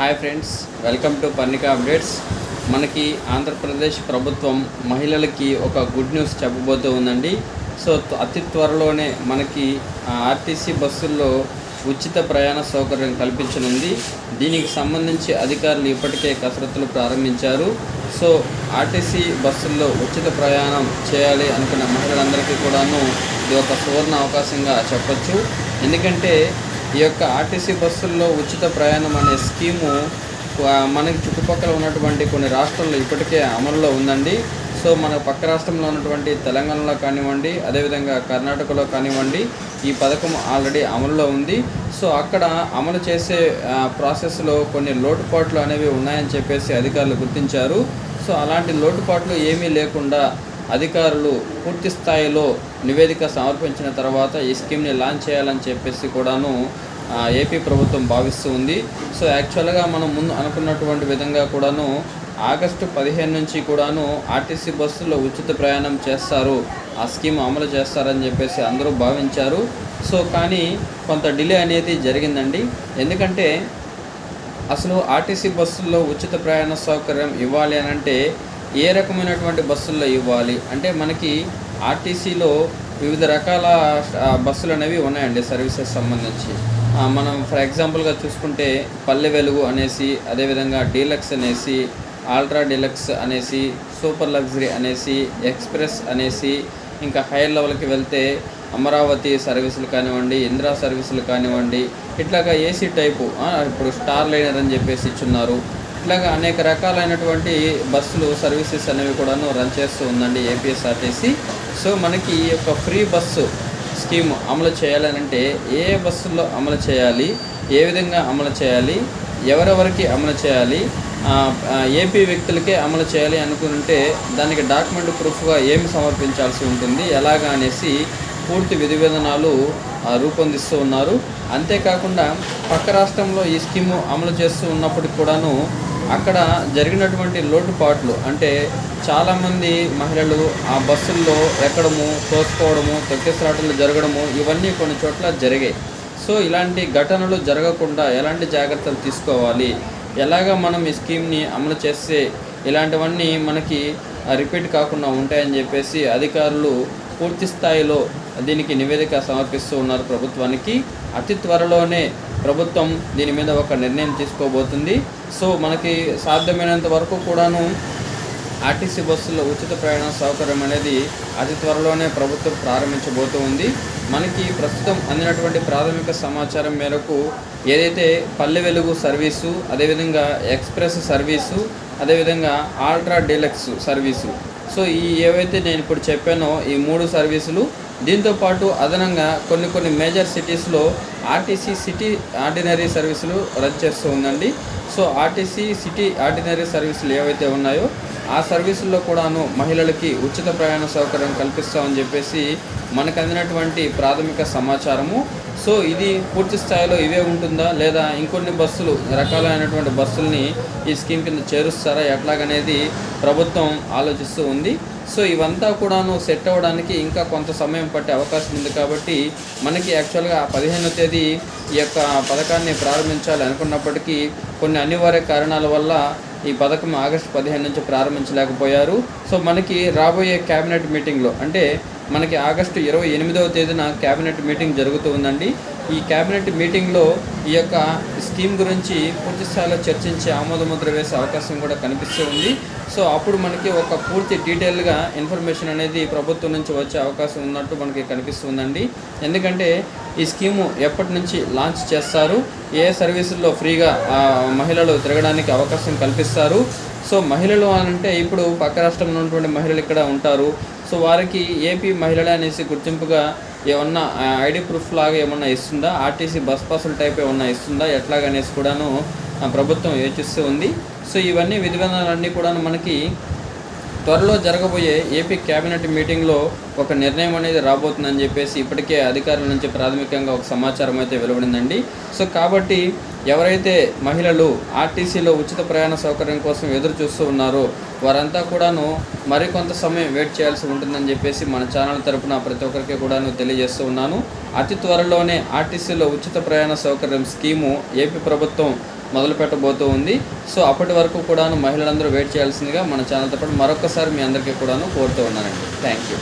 Hi friends welcome to Parnika updates. మనకి ఆంధ్రప్రదేశ్ ప్రభుత్వం మహిళలకి ఒక గుడ్ న్యూస్ చెప్పబోతూ ఉందండి. సో అతి త్వరలోనే మనకి ఆర్టీసీ బస్సుల్లో ఉచిత ప్రయాణ సౌకర్యం కల్పించనుంది. దీనికి సంబంధించి అధికారులు ఇప్పటికే కసరత్తులు ప్రారంభించారు. సో ఆర్టీసీ బస్సుల్లో ఉచిత ప్రయాణం చేయాలి అనుకున్న మహిళలందరికీ కూడాను ఇది ఒక సువర్ణ అవకాశంగా చెప్పచ్చు. ఎందుకంటే ఈ యొక్క ఆర్టీసీ బస్సుల్లో ఉచిత ప్రయాణం అనే స్కీము మనకి చుట్టుపక్కల ఉన్నటువంటి కొన్ని రాష్ట్రాల్లో ఇప్పటికే అమలులో ఉందండి. సో మన పక్క రాష్ట్రంలో ఉన్నటువంటి తెలంగాణలో కానివ్వండి అదేవిధంగా కర్ణాటకలో కానివ్వండి ఈ పథకం ఆల్రెడీ అమలులో ఉంది. సో అక్కడ అమలు చేసే ప్రాసెస్లో కొన్ని లోటుపాట్లు అనేవి ఉన్నాయని చెప్పేసి అధికారులు గుర్తించారు. సో అలాంటి లోటుపాట్లు ఏమీ లేకుండా అధికారులు పూర్తి స్థాయిలో నివేదిక సమర్పించిన తర్వాత ఈ స్కీమ్ని లాంచ్ చేయాలని చెప్పేసి కూడాను ఏపీ ప్రభుత్వం భావిస్తూ ఉంది. సో యాక్చువల్గా మనం ముందు అనుకున్నటువంటి విధంగా కూడాను ఆగస్టు పదిహేను నుంచి కూడాను ఆర్టీసీ బస్సులో ఉచిత ప్రయాణం చేస్తారు. ఆ స్కీమ్ అమలు చేస్తారని చెప్పేసి అందరూ భావించారు. సో కానీ కొంత డిలే అనేది జరిగిందండి. ఎందుకంటే అసలు ఆర్టీసీ బస్సుల్లో ఉచిత ప్రయాణ సౌకర్యం ఇవ్వాలి అని అంటే ఏ రకమైనటువంటి బస్సుల్లో ఇవ్వాలి? అంటే మనకి ఆర్టీసీలో వివిధ రకాల బస్సులు అనేవి ఉన్నాయండి సర్వీసెస్ సంబంధించి. మనం ఫర్ ఎగ్జాంపుల్గా చూసుకుంటే పల్లె వెలుగు అనేసి అదేవిధంగా డీలక్స్ అనేసి ఆల్ట్రా డీలక్స్ అనేసి సూపర్ లగ్జరీ అనేసి ఎక్స్ప్రెస్ అనేసి ఇంకా హైయర్ లెవెల్కి వెళ్తే అమరావతి సర్వీసులు కానివ్వండి ఇందిరా సర్వీసులు కానివ్వండి ఇట్లాగా ఏసీ టైపు ఇప్పుడు స్టార్ లైనర్ అని చెప్పేసి ఇచ్చున్నారు. ఇట్లాగా అనేక రకాలైనటువంటి బస్సులు సర్వీసెస్ అనేవి కూడాను రన్ చేస్తూ ఉందండి ఏపీఎస్ఆర్టీసీ సో మనకి ఈ యొక్క ఫ్రీ బస్సు స్కీమ్ అమలు చేయాలనంటే ఏ ఏ బస్సుల్లో అమలు చేయాలి ఏ విధంగా అమలు చేయాలి ఎవరెవరికి అమలు చేయాలి ఏపీ వ్యక్తులకే అమలు చేయాలి అనుకుంటే దానికి డాక్యుమెంట్ ప్రూఫ్గా ఏమి సమర్పించాల్సి ఉంటుంది ఎలాగా అనేసి పూర్తి విధి విధానాలు రూపొందిస్తూ ఉన్నారు. అంతేకాకుండా పక్క రాష్ట్రంలో ఈ స్కీము అమలు చేస్తూ ఉన్నప్పటికి కూడాను అక్కడ జరిగినటువంటి లోటుపాట్లు అంటే చాలామంది మహిళలు ఆ బస్సుల్లో ఎక్కడము తోసుకోవడము తొక్కేసరాటలు జరగడము ఇవన్నీ కొన్ని చోట్ల జరిగాయి. సో ఇలాంటి ఘటనలు జరగకుండా ఎలాంటి జాగ్రత్తలు తీసుకోవాలి? ఎలాగ మనం ఈ స్కీమ్ని అమలు చేస్తే ఇలాంటివన్నీ మనకి రిపీట్ కాకుండా ఉంటాయని చెప్పేసి అధికారులు పూర్తి స్థాయిలో దీనికి నివేదిక సమర్పిస్తూ ఉన్నారు ప్రభుత్వానికి. అతి త్వరలోనే ప్రభుత్వం దీని మీద ఒక నిర్ణయం తీసుకోబోతుంది. సో మనకి సాధ్యమైనంత వరకు కూడాను ఆర్టీసీ బస్సుల్లో ఉచిత ప్రయాణ సౌకర్యం అనేది అతి త్వరలోనే ప్రభుత్వం ప్రారంభించబోతూ ఉంది. మనకి ప్రస్తుతం అందినటువంటి ప్రాథమిక సమాచారం మేరకు ఏదైతే పల్లె వెలుగు సర్వీసు అదేవిధంగా ఎక్స్ప్రెస్ సర్వీసు అదేవిధంగా ఆల్ట్రా డీలక్స్ సర్వీసు. సో ఈ ఏవైతే నేను ఇప్పుడు చెప్పానో ఈ మూడు సర్వీసులు దీంతో పాటు అదనంగా కొన్ని కొన్ని మేజర్ సిటీస్లో ఆర్టీసీ సిటీ ఆర్డినరీ సర్వీసులు రద్దు చేస్తూ ఉందండి. సో ఆర్టీసీ సిటీ ఆర్డినరీ సర్వీసులు ఏవైతే ఉన్నాయో ఆ సర్వీసుల్లో కూడాను మహిళలకి ఉచిత ప్రయాణ సౌకర్యం కల్పిస్తామని చెప్పేసి మనకు అందినటువంటి ప్రాథమిక సమాచారము. సో ఇది పూర్తి స్థాయిలో ఇవే ఉంటుందా? లేదా ఇంకొన్ని బస్సులు రకాలైనటువంటి బస్సుల్ని ఈ స్కీమ్ కింద చేరుస్తారా? ఎట్లాగనేది ప్రభుత్వం ఆలోచిస్తూ ఉంది. సో ఇవంతా కూడాను సెట్ అవ్వడానికి ఇంకా కొంత సమయం పట్టే అవకాశం ఉంది కాబట్టి మనకి యాక్చువల్గా పదిహేనో తేదీ ఈ యొక్క పథకాన్ని ప్రారంభించాలి అనుకున్నప్పటికీ కొన్ని అనివార్య కారణాల వల్ల ఈ పథకం ఆగస్టు పదిహేను నుంచి ప్రారంభించలేకపోయారు. సో మనకి రాబోయే క్యాబినెట్ మీటింగ్లో అంటే మనకి ఆగస్టు ఇరవై ఎనిమిదవ తేదీన క్యాబినెట్ మీటింగ్ జరుగుతూ ఉందండి ఈ క్యాబినెట్ మీటింగ్లో ఈ యొక్క స్కీమ్ గురించి పూర్తిస్థాయిలో చర్చించి ఆమోదముద్ర వేసే అవకాశం కూడా కనిపిస్తూ ఉంది. సో అప్పుడు మనకి ఒక పూర్తి డీటెయిల్గా ఇన్ఫర్మేషన్ అనేది ప్రభుత్వం నుంచి వచ్చే అవకాశం ఉన్నట్టు మనకి కనిపిస్తుందండి. ఎందుకంటే ఈ స్కీము ఎప్పటి నుంచి లాంచ్ చేస్తారు? ఏ సర్వీసుల్లో ఫ్రీగా మహిళలు తిరగడానికి అవకాశం కల్పిస్తారు? సో మహిళలు అని అంటే ఇప్పుడు పక్క రాష్ట్రంలో ఉన్నటువంటి మహిళలు ఇక్కడ ఉంటారు. సో వారికి ఏపీ మహిళలే అనేసి గుర్తింపుగా ఏమన్నా ఐడి ప్రూఫ్ లాగా ఏమన్నా ఇస్తుందా? ఆర్టీసీ బస్ పాసుల టైప్ ఏమన్నా ఇస్తుందా? ఎట్లాగనేసి కూడాను ప్రభుత్వం యోచిస్తూ ఉంది. సో ఇవన్నీ విధి విధానాలన్నీ కూడాను మనకి త్వరలో జరగబోయే ఏపీ కేబినెట్ మీటింగ్లో ఒక నిర్ణయం అనేది రాబోతుందని చెప్పేసి ఇప్పటికే అధికారుల నుంచి ప్రాథమికంగా ఒక సమాచారం అయితే వెలువడిందండి. సో కాబట్టి ఎవరైతే మహిళలు ఆర్టీసీలో ఉచిత ప్రయాణ సౌకర్యం కోసం ఎదురు చూస్తూ ఉన్నారో వారంతా కూడాను మరికొంత సమయం వెయిట్ చేయాల్సి ఉంటుందని చెప్పేసి మన ఛానల్ తరపున ప్రతి ఒక్కరికి కూడాను తెలియజేస్తూ ఉన్నాను. అతి త్వరలోనే ఆర్టీసీలో ఉచిత ప్రయాణ సౌకర్యం స్కీము ఏపీ ప్రభుత్వం మొదలు పెట్టబోతూ ఉంది. సో అప్పటి వరకు కూడాను మహిళలందరూ వెయిట్ చేయాల్సిందిగా మన ఛానల్తో పాటు మరొకసారి మీ అందరికీ కూడాను కోరుతూ ఉన్నానండి. Thank you